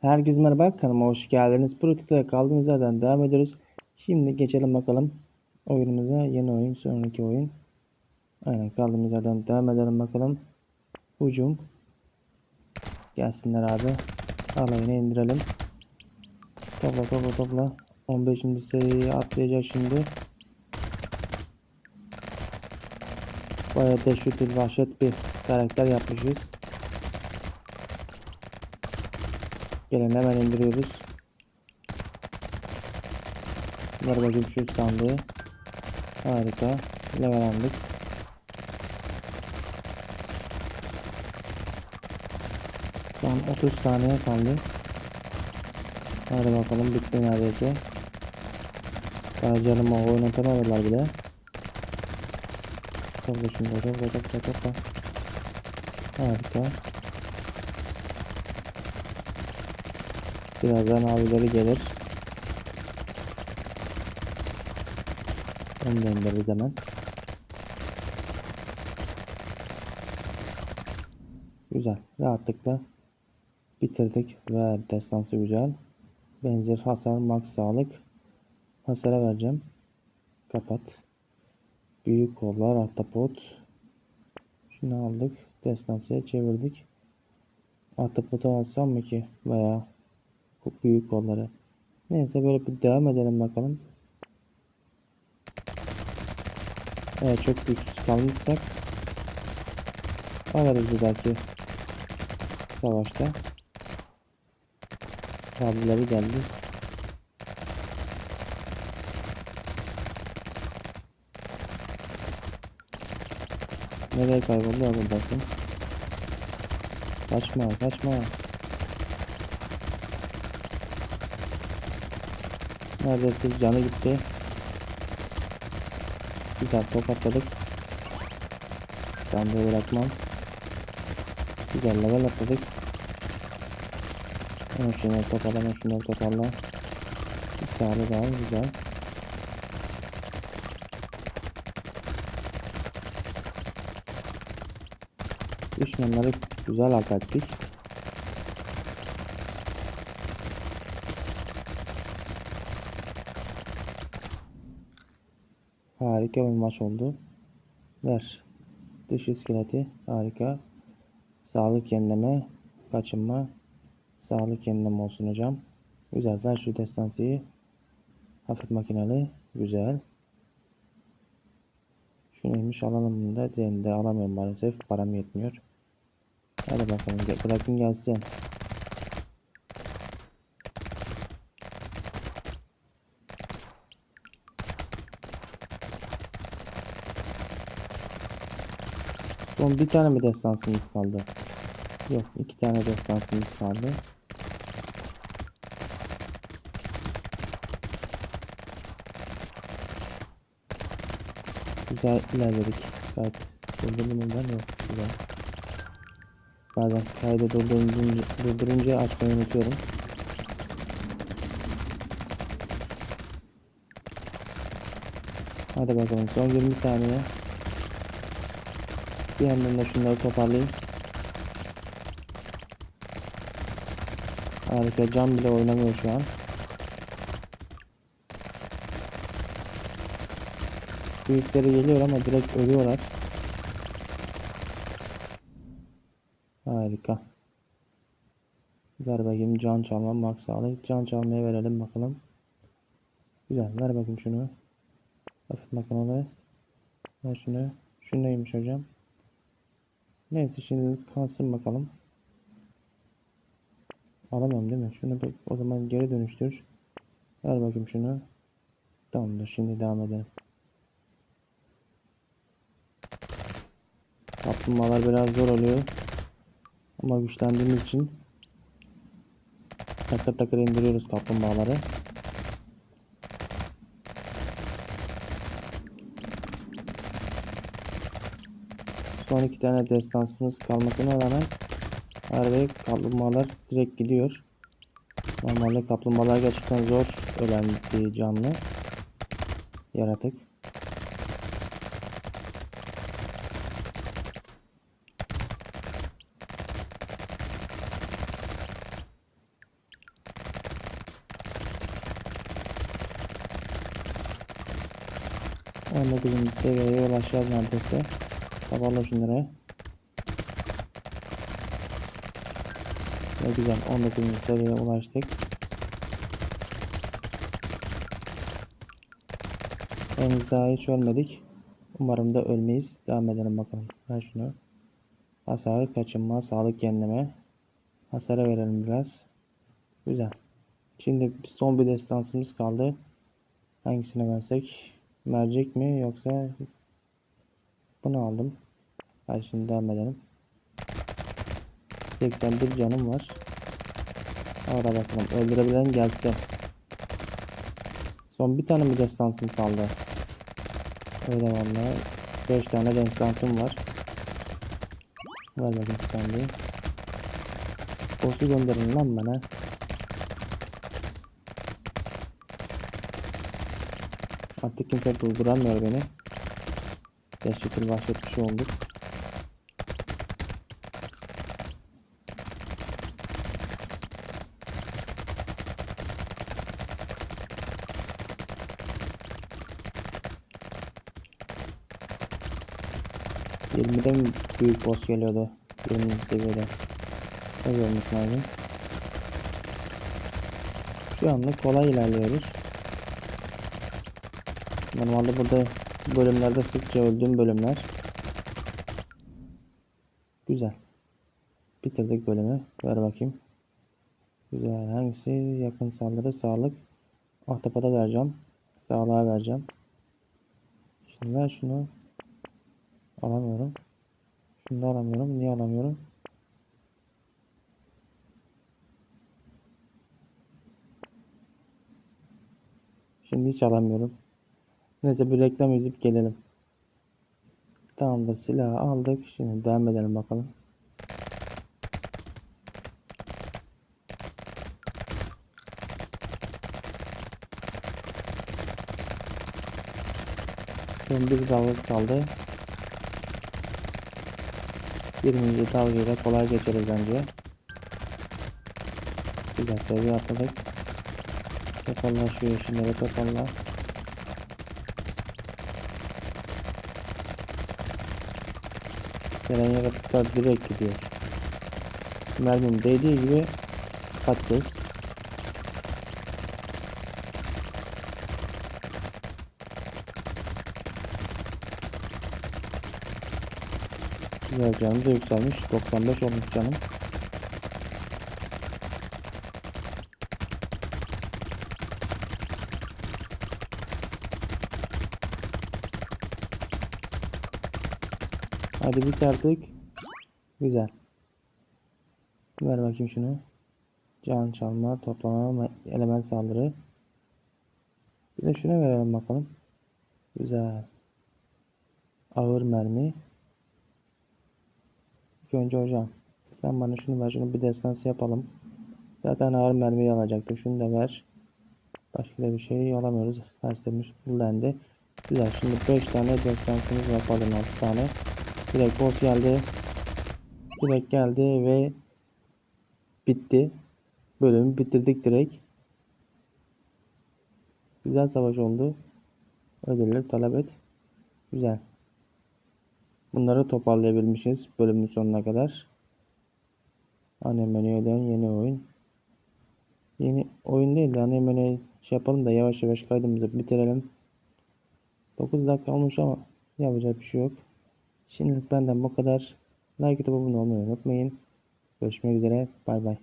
Herkese merhaba kanalıma hoş geldiniz. Prototype kaldığımız yerden devam ediyoruz. Şimdi geçelim bakalım oyunumuza. Yeni oyun, sonraki oyun. Aynen kaldığımız yerden devam edelim bakalım. Hücum. Gelsinler abi. Alayını indirelim. Topla topla topla. 15. seriyi atlayacak şimdi. Bayağı deşütül vahşet bir karakter yapmışız. Gelin hemen indiriyoruz. Ver bakayım şu sandığı. Harika. Level aldık. Son 30 saniye kaldı. Hadi bakalım bitti neredeyse. Daha canımı oynatamadılar bile. Topla topla topla topla. Harika. Birazdan abileri gelir. Onu da indiririz hemen. Güzel. Rahatlıkla bitirdik. Ve destansı güzel. Benzer hasar, max sağlık. Hasara vereceğim. Kapat. Büyük kollar, ahtapot. Şunu aldık. Destansıya çevirdik. Ahtapotu alsam mı ki? Çok büyük kolları. Neyse böyle bir devam edelim bakalım. Evet çok güçsüz kalmışsak alırız bir dahaki savaşta. Abileri geldi. Nereye kayboldu ya buradasın? Kaçma kaçma. Neredeyse canı gitti. Güzel tokatladık. Sandığı bırakmam. Güzel level atladık. Hemen şunları toparla, hemen şunları toparla. Bir tane daha güzel. Düşmanları güzel hak. Harika bir maç oldu. Ver. Dış iskeleti harika. Sağlık yenileme, kaçınma, sağlık yenileme olsun hocam. Güzel. Ver şu destansıyı. Hafif makineli. Güzel. Şu neymiş alalım bunu da. Diğerini de alamıyorum maalesef. Param yetmiyor. Hadi bakalım. Bırakın gelsin. Son bir tane mi destansımız kaldı? Yok iki tane destansımız kaldı. Güzel ilerledik. Gayet durdurdum ben yok. Güzel. Bazen kaydı durdurunca, durdurunca açmayı unutuyorum. Hadi bakalım son 20 saniye. Bir yandan da şunları toparlayayım. Harika cam bile oynamıyor şu an. Büyükleri geliyor ama direkt ölüyorlar. Harika. Ver bakayım can çalma max sağlık. Can çalmaya verelim bakalım. Güzel ver bakayım şunu. Hafif makinalı. Ver şunu. Şu neymiş hocam? Neyse şimdi kalsın bakalım. Alamam değil mi? Şunu bir, o zaman geri dönüştür. Ver bakayım şunu. Tamamdır. Şimdi devam edelim. Kaplumbağalar biraz zor oluyor. Ama güçlendiğimiz için takır takır indiriyoruz kaplumbağaları. 12 tane destansımız kalmasına rağmen araya kaplumbağalar direkt gidiyor. Normalde kaplumbağalar gerçekten zor ölen bir canlı. Yaratık. Anladığım seviyeye ulaşacağız neredeyse. Tavalla şunları. Ne güzel 19. seviyeye ulaştık. Henüz daha hiç ölmedik. Umarım da ölmeyiz. Devam edelim bakalım. Ver şunu. Hasar, kaçınma, sağlık yenileme. Hasara verelim biraz. Güzel. Şimdi son bir destansımız kaldı. Hangisine versek? Mercek mi yoksa bunu aldım. Hadi şimdi devam edelim. 81 canım var. Orada bakalım. Öldürebilen gelsin. Son bir tane mi destansım kaldı? Öyle vallahi. 5 tane destansım var. Ver bakayım de. Boss'u gönderin lan bana. Artık kimse durduramıyor beni. Dehşetil vahşet bir şey olduk. Yirmide mi büyük boss geliyordu? 20. seviyede. Öyle olması lazım. Şu anlık kolay ilerliyoruz. Normalde burada bölümlerde sıkça öldüğüm bölümler. Güzel. Bitirdik bölümü. Ver bakayım. Güzel. Hangisi? Yakın saldırı, sağlık. Ahtapota vereceğim. Sağlığa vereceğim. Şimdi ver şunu. Alamıyorum. Şunu da alamıyorum. Niye alamıyorum? Şimdi hiç alamıyorum. Neyse bir reklam izleyip gelelim. Tamamdır silahı aldık. Şimdi devam edelim bakalım. Son bir dalga kaldı. 20. dalgayla kolay geçeriz bence. Güzel seviye atladık. Topalla şu yeşilleri topalla. Gelen yaratıklar direkt gidiyor. Mermim değdiği gibi patates. Güzel canım da yükselmiş. 95 olmuş canım. Hadi bit artık. Güzel. Ver bakayım şunu. Can çalma, toplama, element saldırı. Bir de şuna verelim bakalım. Güzel. Ağır mermi. İlk önce hocam. Sen bana şunu ver. Şunu bir destansı yapalım. Zaten ağır mermiyi alacaktım. Şunu da ver. Başka bir şey alamıyoruz. Derslerimiz fullendi. Güzel. Şimdi 5 tane destansımız. Pardon 6 tane. Direkt boss geldi. Direkt geldi ve bitti. Bölümü bitirdik direkt. Güzel savaş oldu. Ödüller talep et. Güzel. Bunları toparlayabilmişiz bölümün sonuna kadar. Ana menüye yeni oyun. Yeni oyun değil de ana menüye şey yapalım da yavaş yavaş kaydımızı bitirelim. 9 dakika olmuş ama yapacak bir şey yok. Şimdilik benden bu kadar. Like atıp abone olmayı unutmayın. Görüşmek üzere. Bay bay.